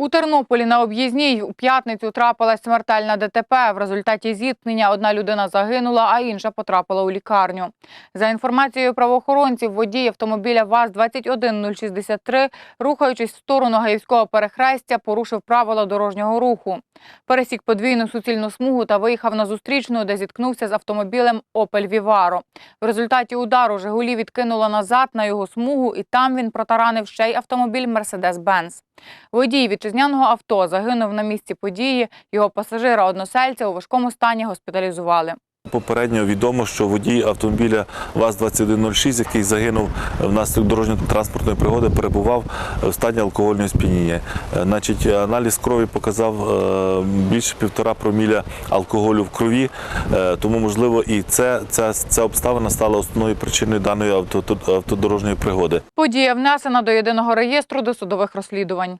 У Тернополі на об'їзній у п'ятницю трапилась смертельна ДТП. В результаті зіткнення одна людина загинула, а інша потрапила у лікарню. За інформацією правоохоронців, водій автомобіля ВАЗ-21063, рухаючись в сторону Гаївського перехрестя, порушив правила дорожнього руху. Пересік подвійну суцільну смугу та виїхав на зустрічну, де зіткнувся з автомобілем «Опель Віваро». В результаті удару «Жигулі» відкинуло назад на його смугу, і там він протаранив ще й автомобіль «Мерседес-Бенц». Водій вітчизняного авто загинув на місці події. Його пасажира-односельця у важкому стані госпіталізували. Попередньо відомо, що водій автомобіля ВАЗ-2106, який загинув внаслідок дорожньо-транспортної пригоди, перебував в стані алкогольного сп'яніння. Е, Значить, аналіз крові показав е, більше півтора проміля алкоголю в крові, е, тому можливо і це, ця, ця обставина стала основною причиною даної автодорожньої пригоди. Подія внесена до єдиного реєстру досудових розслідувань.